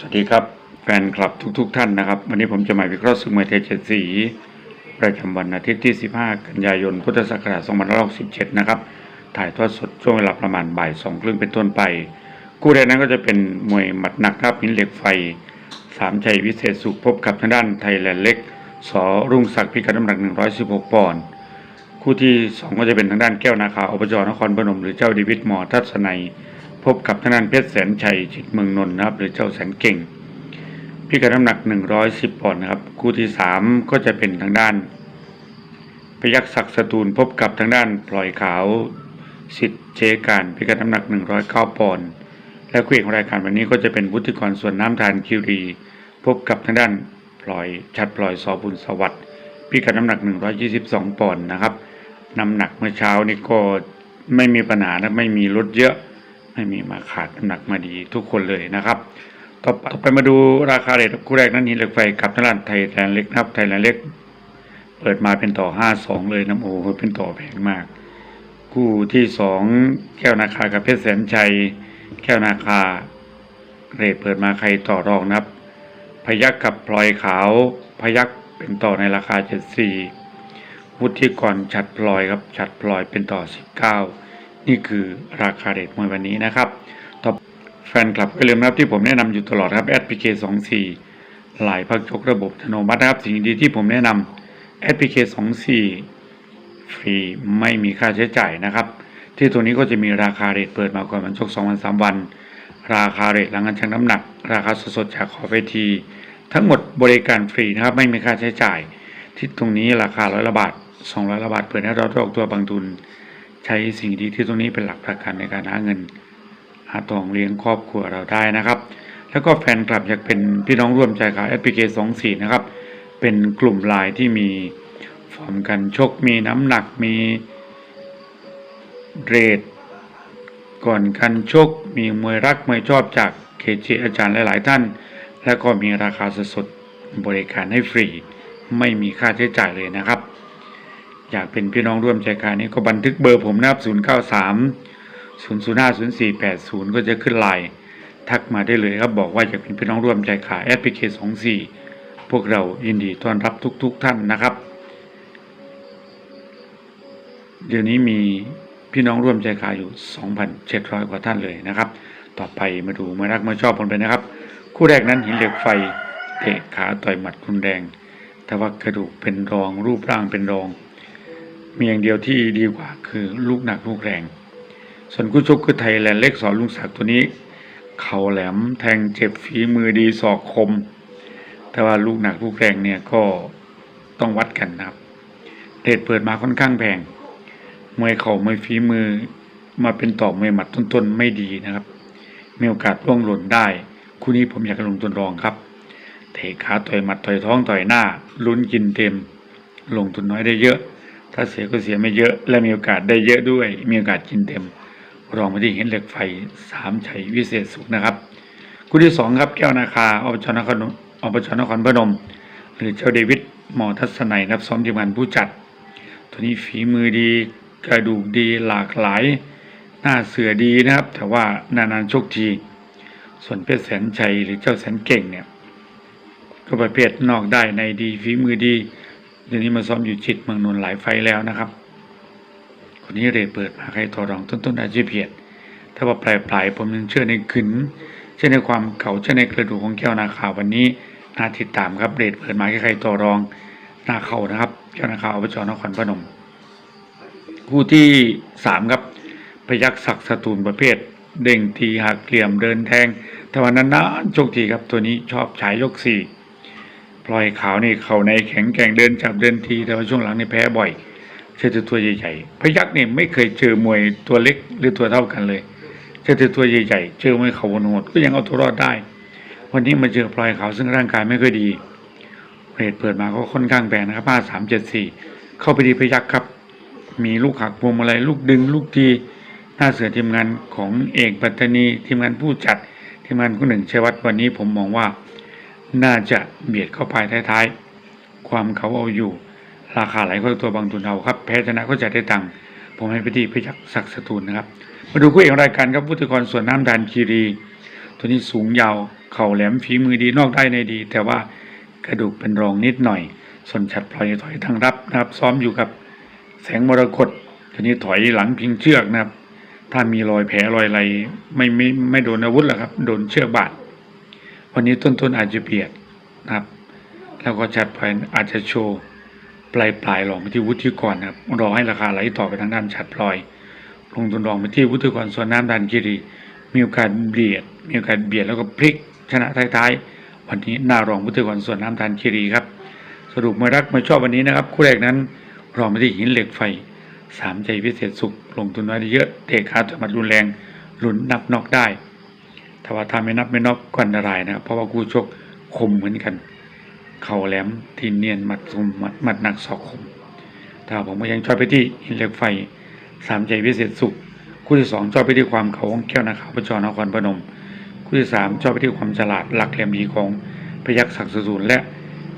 สวัสดีครับแฟนคลับทุกๆทท่านนะครับ วันนี้ผมจะมาวิเคราะห์ศึกมวยไทเจสีประจำวันอาทิตย์ที่ 15 กันยายน พุทธศักราช2567 นะครับ ถ่ายทอดสดช่วงเวลาประมาณบ่ายสองครึ่งเป็นต้นไป คู่แรกนั้นก็จะเป็นมวยหมัดหนักครับหินเหล็กไฟ สามชัยวิเศษสุขพบกับทางด้านไทยแลนด์เล็ก สอรุ่งศักดิ์พิกัดน้ำหนัก 116 ปอนด์ คู่ที่สองก็จะเป็นทางด้านแก้วนาคาอบจนครพนมหรือเจ้าเดวิดหมอทัศนัย พบกับทางด้านเพชรแสนชัยจิตเมืองนนท์นะครับ หรือเจ้าแสนเก่ง พิกัดน้ำหนัก 110ปอนด์นะครับ คู่ที่สามก็จะเป็นทางด้าน พยักศักดิ์สตูลพบกับทางด้านพลอยขาวสิทธิ์เจการพิกัดน้ำหนัก 109ปอนด์และคู่เอกของรายการวันนี้ก็จะเป็นวุฒิกรส่วนน้ำทานคิวรี พบกับทางด้านพลอยชัดพลอยสอบุญสวัสดิ์พิกัดน้ำหนัก 122ปอนด์นะครับน้ำหนักเมื่อเช้านี่ก็ไม่มีปัญหานะไม่มีลดเยอะ ไม่มีมาขาดน้ำหนักมาดีทุกคนเลยนะครับต่อไปต่อไปมาดูราคาเรทคู่แรกนั้นหินเหล็กไฟกับทาดไทยแลนด์เล็กนะครับไทยแลนด์เล็ก เปิดมาเป็นต่อห้าสองเลยนะโอ้โหเป็นต่อแพงมาก คู่ที่สองแก้วนาคากับเพชรแสนชัย แก้วนาคา เรทเปิดมาใครต่อรองนะครับ พยักกับพลอยขาว พยักเป็นต่อในราคาเจ็ดสี่วุฒิกรฉัดพลอยครับฉัดพลอยเป็นต่อสิบเก้า นี่คือราคาเรทมวยวันนี้นะครับต่อแฟนคลับก็ลืมนะครับที่ผมแนะนำอยู่ตลอดครับแอดพีเคสองสี่หลายพักชกระบบอัตโนมัตินะครับสิ่งดีที่ผมแนะนำแอดพีเคสองสี่ฟรีไม่มีค่าใช้จ่ายนะครับ ที่ตัวนี้ก็จะมีราคาเรทเปิดมาก่อนวันชกสองวันสามวัน ราคาเรทหลังการชั่งน้ำหนัก ราคาสดๆจากขอเวที ทั้งหมดบริการฟรีนะครับไม่มีค่าใช้จ่าย ที่ตรงนี้ราคาร้อยละบาทสองร้อยละบาทเปิดให้เราออกตัวบางทุน ใช้สิ่งดีที่ตรงนี้เป็นหลักประกันในการหาเงิน หาทองเลี้ยงครอบครัวเราได้นะครับ แล้วก็แฟนคลับอยากเป็นพี่น้องร่วมใจกับแอดพีเคสองสี่นะครับ เป็นกลุ่มไลน์ที่มีฟอร์มกันชกมีน้ำหนักมีเรทก่อนกันชกมีมวยรักมวยชอบจากเคจีอาจารย์หลาย ๆ ท่าน แล้วก็มีราคาสดๆบริการให้ฟรี ไม่มีค่าใช้จ่ายเลยนะครับ อยากเป็นพี่น้องร่วมใจการนี้ก็บันทึกเบอร์ผมนะครับ093 005 0480ก็จะขึ้นไลน์ทักมาได้เลยครับบอกว่าอยากเป็นพี่น้องร่วมใจขาแอดพีเค24พวกเรายินดีต้อนรับทุกๆทท่านนะครับ เดี๋ยวนี้มีพี่น้องร่วมใจขาอยู่ 2,700 กว่าท่านเลยนะครับ ต่อไปมาดูมารักมาชอบกันไปนะครับ คู่แรกนั้นหินเหล็กไฟเตะขาต่อยหมัดรุนแรง แต่ว่ากระดูกเป็นรองรูปร่างเป็นรอง มีอย่างเดียวที่ดีกว่าคือลูกหนักลูกแรง ส่วนคู่ชกคือไทยแลนด์เล็กสอนลุงศักดิ์ตัวนี้ เข่าแหลมแทงเจ็บฝีมือดีศอกคม แต่ว่าลูกหนักลูกแรงเนี่ยก็ต้องวัดกันนะครับเรทเปิดมาค่อนข้างแพงมวยเข่ามวยฝีมือมาเป็นต่อมวยหมัดต้นๆไม่ดีนะครับ มีโอกาสล่วงหล่นได้ คู่นี้ผมอยากลงทุนรองครับ เตะขาต่อยหมัดต่อยท้องต่อยหน้าลุ้นกินเต็ม ลงทุนน้อยได้เยอะ ถ้าเสียก็เสียไม่เยอะ และมีโอกาสได้เยอะด้วย มีโอกาสกินเต็ม รองมาที่เห็นเหล็กไฟสามชัยวิเศษสุขนะครับคู่ที่สองครับแก้วนาคาอบจนครอบจนครพนม หรือเจ้าเดวิดหมอทัศนัยนะครับซ้อมทีมงานผู้จัด ตัวนี้ฝีมือดีกระดูกดีหลากหลาย หน้าเสือดีนะครับ แต่ว่านานๆชกที ส่วนเพชรแสนชัยหรือเจ้าแสนเก่งเนี่ยก็ประเภทนอกได้ในดีฝีมือดี เดี๋ยวนี้มาซ้อมอยู่จิตเมืองนนท์หลายไฟแล้วนะครับ คนนี้เรเปิดมาใครต่อรองต้นๆอาชีพเพียรถ้าว่าปลายปลายผมยังเชื่อในขึนเชื่อในความเก่าเชื่อในกระดูกของแก้วนาคาวันนี้น่าติดตามครับเรทเปิดมาใครต่อรองหน้าเข่านะครับแก้วนาคาอบจนครพนม คู่ที่สามครับพยักศักดิ์สตูลประเภท เด้งทีหักเหลี่ยมเดินแทงแต่วันนั้นนะโชคทีครับตัวนี้ชอบฉายยกสี่ พลอยขาวนี่เข่าในแข็งแกร่งเดินจับเดินทีแต่ว่าช่วงหลังนี่แพ้บ่อยเจอแต่ตัวใหญ่ๆพยักเนี่ยไม่เคยเจอมวยตัวเล็กหรือตัวเท่ากันเลยเจอแต่ตัวใหญ่ๆเจอมวยเข่าโหดก็ยังเอาตัวรอดได้ วันนี้มาเจอพลอยขาวซึ่งร่างกายไม่ค่อยดีเรทเปิดมาก็ค่อนข้างแพงนะครับห้าสามเจ็ดสี่เข้าไปดีพยักครับ มีลูกหักพวงมาลัยลูกดึงลูกทีหน้าเสือทีมงานของเอกปัตตานีทีมงานผู้จัดทีมงานคนหนึ่งเชวัฒน์วันนี้ผมมองว่า น่าจะเบียดเข้าไปท้ายๆ ความเขาเอาอยู่ ราคาไหลเข้าตัวบางทุนเอาครับ แพ้ชนะก็จะได้ตังค์ผมให้ไปที่พยักศักดิ์สตูลนะครับ มาดูคู่เอกรายการครับพุทธกรส่วนน้ำดานคีรี ตัวนี้สูงยาว เข่าแหลมฝีมือดีนอกได้ในดี แต่ว่ากระดูกเป็นรองนิดหน่อย ส่วนฉัดพลอยถอยทางรับนะครับ ซ้อมอยู่กับแสงมรกตทีนี้ถอยหลังพิงเชือกนะครับ ถ้ามีรอยแผลรอยอะไรไม่ไม่ไม่โดนอาวุธหรอกครับ โดนเชือกบาด วันนี้ต้นต้นๆอาจจะเบียดนะครับ แล้วก็ชัดพลอยอาจจะโชว์ปลายปลายๆลองไปที่วุฒิกรนะครับรอให้ราคาไหลต่อไปทางด้านชัดพลอย ลงทุนรองไปที่วุฒิกรส่วนน้ำดันกิรีมีโอกาสเบียด มีโอกาสเบียดแล้วก็พลิกชนะท้ายๆ วันนี้หน้ารองวุฒิกรส่วนน้ำดันกิรีครับ สรุปมารักมาชอบวันนี้นะครับคู่แรกนั้นรองไปที่หินเหล็กไฟสามใจพิเศษสุขลงทุนน้อยเยอะเตะขาต่อยหมัดรุนแรงหลุนนับนอกได้ ถ้าว่าทำไม่นับไม่นอกก็อันตรายนะครับเพราะว่าคู่ชกคมเหมือนกัน เข่าแหลมทีเนียนหมัดคมหมัดหมัดหนักศอกคม ถ้าผมก็ยังชอบไปที่หินเหล็กไฟสามใจพิเศษสุข คู่ที่สองชอบไปที่ความเขาของแก้วนาขาวประจรนครพนม คู่ที่สามชอบไปที่ความฉลาดหลักแหลมดีของพยักศักดิ์สุนและ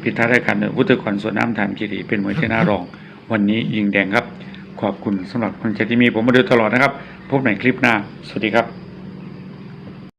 ปิดท้ายรายการโดยพุทธกรส่วนน้ำทานกิรีเป็นมวยที่น่ารอง วันนี้ยิงแดงครับ ขอบคุณสำหรับคนใจที่มีผมมาโดยตลอดนะครับ พบในคลิปหน้า สวัสดีครับ